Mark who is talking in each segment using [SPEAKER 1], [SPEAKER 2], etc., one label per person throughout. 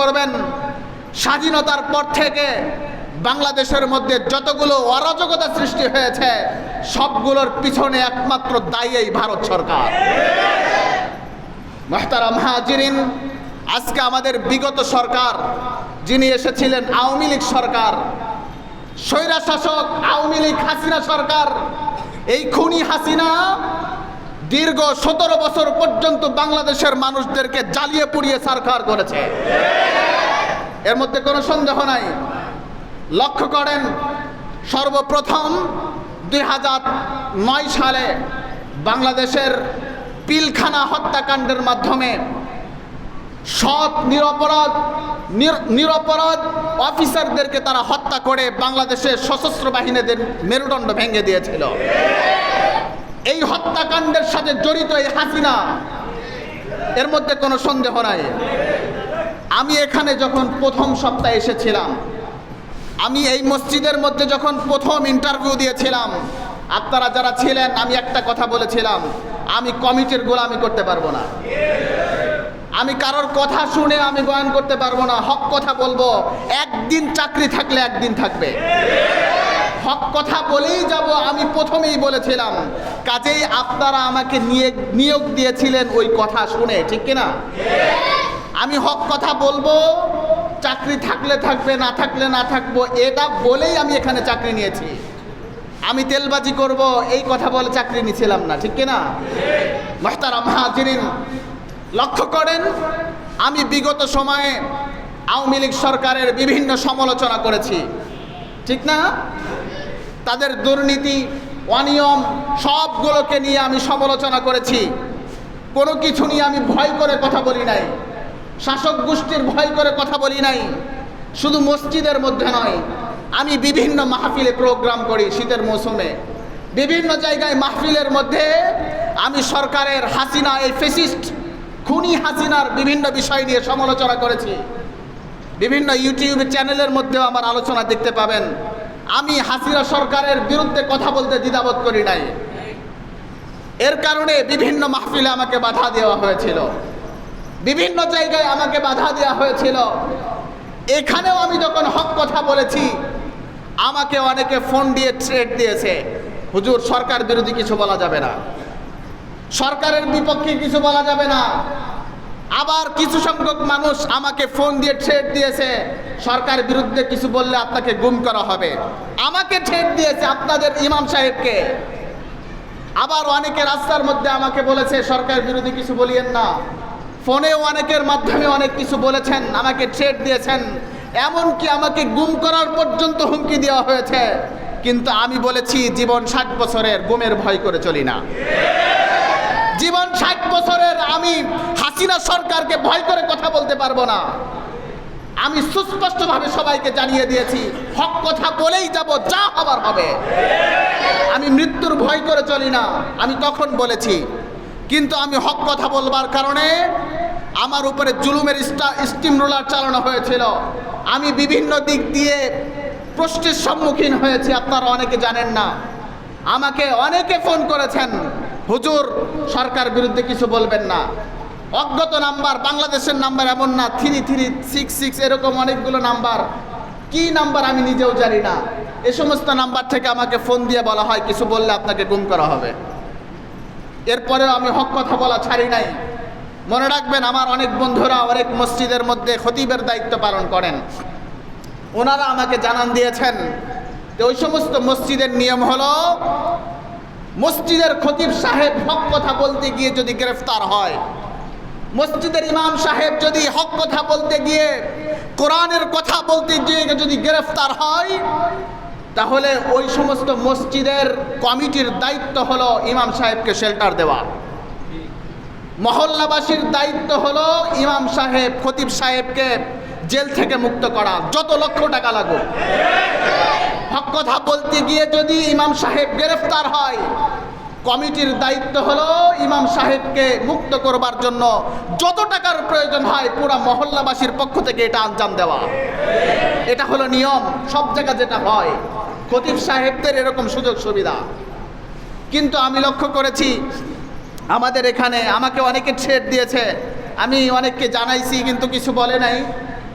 [SPEAKER 1] করবেন। স্বাধীনতার পর থেকে বাংলাদেশের মধ্যে যতগুলো অরাজকতা সৃষ্টি হয়েছে, সবগুলোর পিছনে একমাত্র দায়ী এই ভারত সরকার। মহতারাম হাজিরিন, আজকে আমাদের বিগত সরকার যিনি এসেছিলেন, আওয়ামী লীগ সরকার স্বৈরা শাসক আওয়ামী লীগ হাসিনা সরকার, এই খুনি হাসিনা দীর্ঘ সতেরো বছর পর্যন্ত বাংলাদেশের মানুষদেরকে জ্বালিয়ে পুড়িয়ে সরকার করেছে। এর মধ্যে কোনো সন্দেহ নাই। লক্ষ্য করেন, সর্বপ্রথম দুই নয় সালে বাংলাদেশের পিলখানা হত্যাকাণ্ডের মাধ্যমে সৎ, নিরপরাধ, নির- নিরপরাধ অফিসারদেরকে তারা হত্যা করে বাংলাদেশের সশস্ত্র বাহিনীদের মেরুদণ্ড ভেঙে দিয়েছিল। এই হত্যাকাণ্ডের সাথে জড়িত এই হাসিনা, এর মধ্যে কোনো সন্দেহ নাই। আমি এখানে যখন প্রথম সপ্তাহে এসেছিলাম, আমি এই মসজিদের মধ্যে যখন প্রথম ইন্টারভিউ দিয়েছিলাম, আপনারা যারা ছিলেন, আমি একটা কথা বলেছিলাম, আমি কমিটির গোলামি করতে পারব না। আমি কারোর কথা শুনে আমি বয়ান করতে পারব না, হক কথা বলব। একদিন চাকরি থাকলে একদিন থাকবে। হক কথা বলেই যাব, আমি প্রথমেই বলেছিলাম। কাজেই আপনারা আমাকে নিয়ে, নিয়োগ দিয়েছিলেন ওই কথা শুনে, ঠিক কিনা? আমি হক কথা বলব, চাকরি থাকলে থাকবে, না থাকলে না থাকব, এটা বলেই আমি এখানে চাকরি নিয়েছি। আমি তেলবাজি করব, এই কথা বলে চাকরি নিছিলাম না, ঠিক কিনা? মাহতারাম হাজিরিন, লক্ষ্য করেন, আমি বিগত সময়ে আওয়ামী লীগ সরকারের বিভিন্ন সমালোচনা করেছি, ঠিক না? তাদের দুর্নীতি, অনিয়ম সবগুলোকে নিয়ে আমি সমালোচনা করেছি। কোনো কিছু নিয়ে আমি ভয় করে কথা বলি নাই। শাসক গোষ্ঠীর ভয় করে কথা বলি নাই। শুধু মসজিদের মধ্যে নয়, আমি বিভিন্ন মাহফিলে প্রোগ্রাম করি শীতের মৌসুমে। বিভিন্ন জায়গায় মাহফিলের মধ্যে আমি সরকারের হাসিনা, এই ফেসিস্ট খুনি হাসিনার বিভিন্ন বিষয় নিয়ে সমালোচনা করেছি। বিভিন্ন ইউটিউব চ্যানেলের মধ্যেও আমার আলোচনা দেখতে পাবেন। আমি হাসিনা সরকারের বিরুদ্ধে কথা বলতে দ্বিধাবোধ করি নাই। এর কারণে বিভিন্ন মাহফিলে আমাকে বাধা দেওয়া হয়েছিল। বিভিন্ন জায়গায় আমাকে বাধা দেওয়া হয়েছিল। এখানেও আমি যখন হক কথা বলেছি, আমাকে অনেকে ফোন দিয়ে থ্রেট দিয়েছে, হুজুর, সরকার বিরোধী কিছু বলা যাবে না। সরকারের বিপক্ষে কিছু বলা যাবে না। আবার কিছু সংখ্যক মানুষ আমাকে ফোন দিয়ে ঠেট দিয়েছে, সরকার বিরুদ্ধে কিছু বললে আপনাকে গুম করা হবে। আমাকে ঠেট দিয়েছে আপনাদের ইমাম সাহেবকে। আবার অনেকে রাস্তার মধ্যে আমাকে বলেছে, সরকার বিরোধী কিছু বলিয়েন না। ফোনেও অনেকের মাধ্যমে অনেক কিছু বলেছেন, আমাকে ঠেট দিয়েছেন। এমনকি আমাকে গুম করার পর্যন্ত হুমকি দেওয়া হয়েছে। কিন্তু আমি বলেছি, জীবন ষাট বছরের, গুমের ভয় করে চলি না। জীবন ষাট বছরের আমি হাসিনা সরকারকে ভয় করে কথা বলতে পারব না। আমি সুস্পষ্টভাবে সবাইকে জানিয়ে দিয়েছি, হক কথা বলেই যাব, যা হবার হবে। আমি মৃত্যুর ভয় করে চলি না, আমি তখন বলেছি। কিন্তু আমি হক কথা বলবার কারণে আমার উপরে জুলুমের স্টিম রোলার চালানো হয়েছিল। আমি বিভিন্ন দিক দিয়ে প্রশ্নের সম্মুখীন হয়েছি, আপনারা অনেকে জানেন না। আমাকে অনেকে ফোন করেছেন হুজুর, সরকার বিরুদ্ধে কিছু বলবেন না। অজ্ঞত নাম্বার, বাংলাদেশের নাম্বার এমন না, থ্রি থ্রি, সিক্স সিক্স, এরকম অনেকগুলো নাম্বার। কি নাম্বার আমি নিজেও জানি না। এ সমস্ত নাম্বার থেকে আমাকে ফোন দিয়ে বলা হয়, কিছু বললে আপনাকে গুম করা হবে। এরপরেও আমি হক কথা বলা ছাড়ি নাই। মনে রাখবেন, আমার অনেক বন্ধুরা অনেক মসজিদের মধ্যে খতিবের দায়িত্ব পালন করেন। ওনারা আমাকে জানান দিয়েছেন যে ওই সমস্ত মসজিদের নিয়ম হলো মসজিদের খতিব সাহেব হক কথা বলতে গিয়ে যদি গ্রেফতার হয়, মসজিদের ইমাম সাহেব যদি হক কথা বলতে গিয়ে কোরআনের কথা বলতে গিয়ে যদি গ্রেফতার হয়, তাহলে ওই সমস্ত মসজিদের কমিটির দায়িত্ব হলো ইমাম সাহেবকে শেল্টার দেওয়া। মহল্লাবাসীর দায়িত্ব হলো ইমাম সাহেব, খতিব সাহেবকে জেল থেকে মুক্ত করা, যত লক্ষ টাকা লাগুক। হক কথা বলতে গিয়ে যদি ইমাম সাহেব গ্রেফতার হয়, কমিটির দায়িত্ব হলো ইমাম সাহেবকে মুক্ত করবার জন্য যত টাকার প্রয়োজন হয় পুরা মহল্লাবাসীর পক্ষ থেকে এটা আঞ্জাম দেওয়া। এটা হলো নিয়ম, সব জায়গা যেটা হয়, খতিব সাহেবদের এরকম সুযোগ সুবিধা। কিন্তু আমি লক্ষ্য করেছি, আমাদের এখানে আমাকে অনেকে ছেড় দিয়েছে, আমি অনেককে জানাইছি কিন্তু কিছু বলে নাই।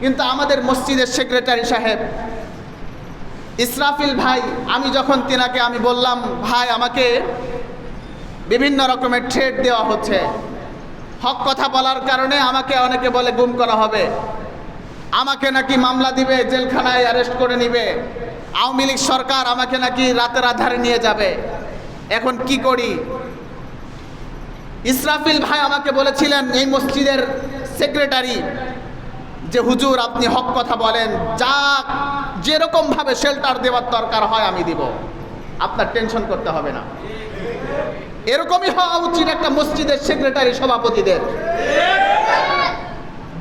[SPEAKER 1] কিন্তু আমাদের মসজিদের সেক্রেটারি সাহেব, ইসরাফিল ভাই, আমি যখন তিনাকে আমি বললাম, ভাই, আমাকে বিভিন্ন রকমের ট্রেড দেওয়া হচ্ছে। হক কথা বলার কারণে আমাকে অনেকে বলে গুম করা হবে। আমাকে নাকি মামলা দিবে, জেলখানায় অ্যারেস্ট করে নিবে। আওয়ামী লীগ সরকার আমাকে নাকি রাতের আধারে নিয়ে যাবে। এখন কি করি? ইসরাফিল ভাই আমাকে বলেছিলেন, এই মসজিদের সেক্রেটারি যে হুজুর, আপনি হক কথা বলেন যা যেরকম ভাবে শেল্টার দেওয়ার দরকার হয় আমি দিব। আপনার টেনশন করতে হবে না। এরকমই হওয়া উচিত একটা মসজিদের সেক্রেটারি সভাপতিদের।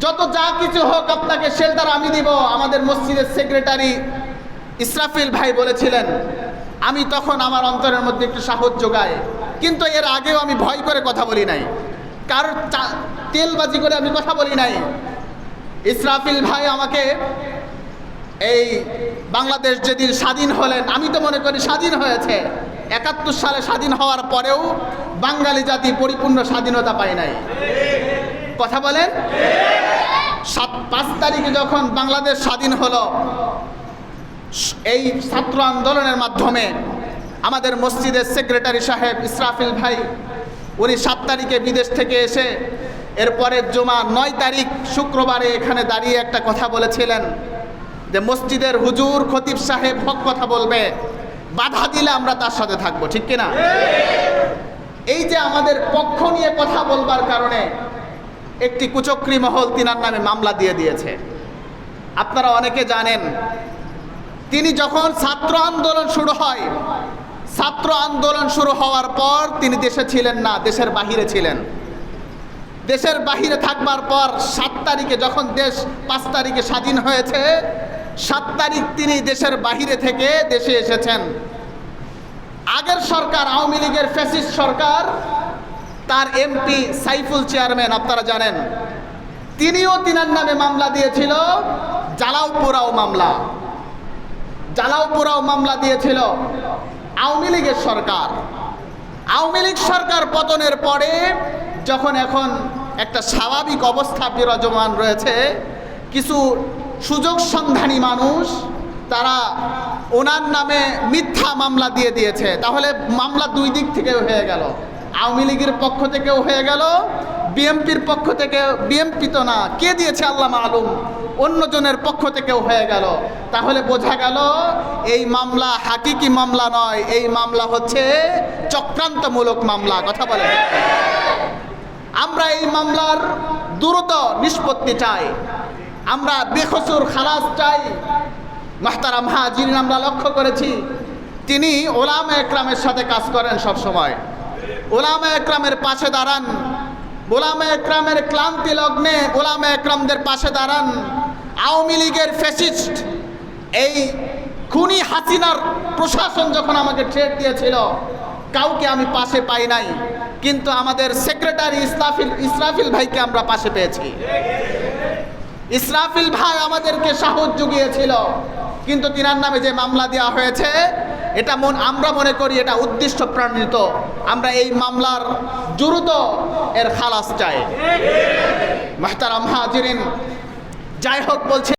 [SPEAKER 1] যত যা কিছু হোক আপনাকে শেল্টার আমি দিব। আমাদের মসজিদের সেক্রেটারি ইসরাফিল ভাই বলেছিলেন, আমি তখন আমার অন্তরের মধ্যে একটু সাহস যোগায় কিন্তু এর আগেও আমি ভয় করে কথা বলি নাই। কারোর তেলবাজি করে আমি কথা বলি নাই। ইসরাফিল ভাই আমাকে এই বাংলাদেশ যেদিন স্বাধীন হলেন, আমি তো মনে করি স্বাধীন হয়েছে। একাত্তর সালে স্বাধীন হওয়ার পরেও বাঙালি জাতি পরিপূর্ণ স্বাধীনতা পায় নাই। কথা বলেন? সাত, পাঁচ তারিখে যখন বাংলাদেশ স্বাধীন হলো, এই ছাত্র আন্দোলনের মাধ্যমে আমাদের মসজিদের সেক্রেটারি সাহেব ইসরাফিল ভাই, উনি সাত তারিখে বিদেশ থেকে এসে এরপরের জমা নয় তারিখ শুক্রবারে এখানে দাঁড়িয়ে একটা কথা বলেছিলেন যে মসজিদের হুজুর খতিব সাহেব হক কথা বলবে, বাধা দিলে আমরা তার সাথে থাকব, ঠিক কিনা? এই যে আমাদের পক্ষ নিয়ে কথা বলবার কারণে একটি কুচক্রী মহল তিনার নামে মামলা দিয়ে দিয়েছে। আপনারা অনেকে জানেন, তিনি যখন ছাত্র আন্দোলন শুরু হয়, ছাত্র আন্দোলন শুরু হওয়ার পর তিনি দেশে ছিলেন না, দেশের বাহিরে ছিলেন। দেশের বাহিরে থাকবার পর সাত তারিখে যখন দেশ পাঁচ তারিখে স্বাধীন হয়েছে, সাত তারিখ তিনি দেশের বাহিরে থেকে দেশে এসেছেন। আগের সরকার, আওয়ামী লীগের ফ্যাসিস্ট সরকার, তার এমপি সাইফুল চেয়ারম্যান, আপনারা জানেন। তিনিও তিনার নামে মামলা দিয়েছিল জ্বালাও পোড়াও মামলা। জ্বালাও পোড়াও মামলা দিয়েছিল আওয়ামী লীগের সরকার। আওয়ামী লীগ সরকার পতনের পরে যখন এখন একটা স্বাভাবিক অবস্থা বিরাজমান রয়েছে, কিছু সুযোগ সন্ধানী মানুষ তারা ওনার নামে মিথ্যা মামলা দিয়ে দিয়েছে। তাহলে মামলা দুই দিক থেকে হয়ে গেল। আওয়ামী লীগের পক্ষ থেকেও হয়ে গেল বিএমপির পক্ষ থেকে বিএমপি তো না, কে দিয়েছে আল্লাহ মালুম? অন্যজনের পক্ষ থেকেও হয়ে গেল। তাহলে বোঝা গেল, এই মামলা হাকিকি মামলা নয়, এই মামলা হচ্ছে চক্রান্তমূলক মামলা। কথা বলে আমরা এই মামলার দ্রুত নিষ্পত্তি চাই। আমরা বেখসুর খালাস চাই। মাহতারাম হাজির আমরা লক্ষ্য করেছি। তিনি ওলামা একরামের সাথে কাজ করেন সব সময় ওলামা একরামের পাশে দাঁড়ান। ওলামা একরামের ক্লান্তি লগ্নে ওলামা একরামদের পাশে দাঁড়ান। আওয়ামী লীগের ফ্যাসিস্ট, এই খুনি হাসিনার প্রশাসন যখন আমাকে ট্রেড দিয়েছিল কাউকে আমি পাশে পাই নাই, কিন্তু আমাদের সেক্রেটারি ইসরাফিল ইসরাফিল ভাইকে আমরা পাশে পেয়েছি। ইসরাফিল ভাই আমাদেরকে সাহস জুগিয়েছিল, কিন্তু তিনার নামে যে মামলা দেওয়া হয়েছে, এটা মন, আমরা মনে করি এটা উদ্দেশ্য প্রণীত। আমরা এই মামলার দ্রুত এর খালাস চাই। মাহতারাম হাজিরিন, যাই হোক বলছে